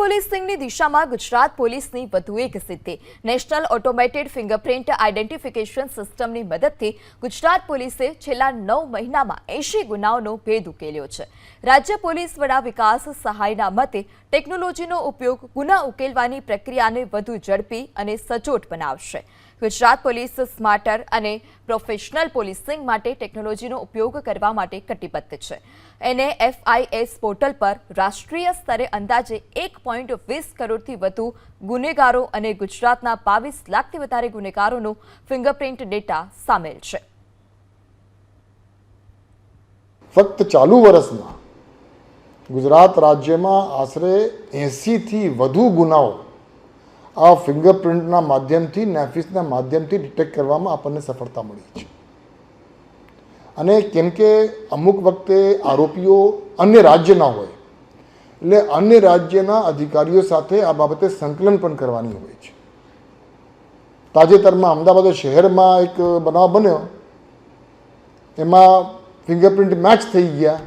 પોલીસિંગની દિશામાં ગુજરાત પોલીસની વધુ એક સિદ્ધિ. નેશનલ ઓટોમેટેડ ફિંગરપ્રિન્ટ આઇડેન્ટિફિકેશન સિસ્ટમની મદદથી ગુજરાત પોલીસે છેલ્લા નવ મહિનામાં એંશી ગુનાઓનો ભેદ ઉકેલ્યો છે. રાજ્ય પોલીસ વડા વિકાસ સહાયના મતે ટેકનોલોજીનો ઉપયોગ ગુના ઉકેલવાની પ્રક્રિયાને વધુ ઝડપી અને સચોટ બનાવશે. ગુજરાત પોલીસ સ્માર્ટર અને પ્રોફેશનલ પોલીસિંગ માટે ટેકનોલોજીનો ઉપયોગ કરવા માટે કટિબદ્ધ છે. એને એફઆઈએસ પોર્ટલ પર રાષ્ટ્રીય સ્તરે અંદાજે એક પોઈન્ટ વીસ કરોડથી વધુ ગુનેગારો અને ગુજરાતના બાવીસ લાખથી વધારે ગુનેગારોનો ફિંગરપ્રિન્ટ ડેટા સામેલ છે. ફક્ત ચાલુ વર્ષમાં ગુજરાત રાજ્યમાં આશરે એંસીથી વધુ ગુનાઓ આ ફિંગરપ્રિન્ટના માધ્યમથી નેફિસના માધ્યમથી ડિટેક્ટ કરવામાં આપણને સફળતા મળી છે. અને કેમ કે અમુક વખતે આરોપીઓ અન્ય રાજ્યના હોય એટલે અન્ય રાજ્યના અધિકારીઓ સાથે આ બાબતે સંકલન પણ કરવાની હોય છે. તાજેતરમાં અમદાવાદ શહેરમાં એક બનાવ બન્યો. એમાં ફિંગરપ્રિન્ટ મેચ થઈ ગયા.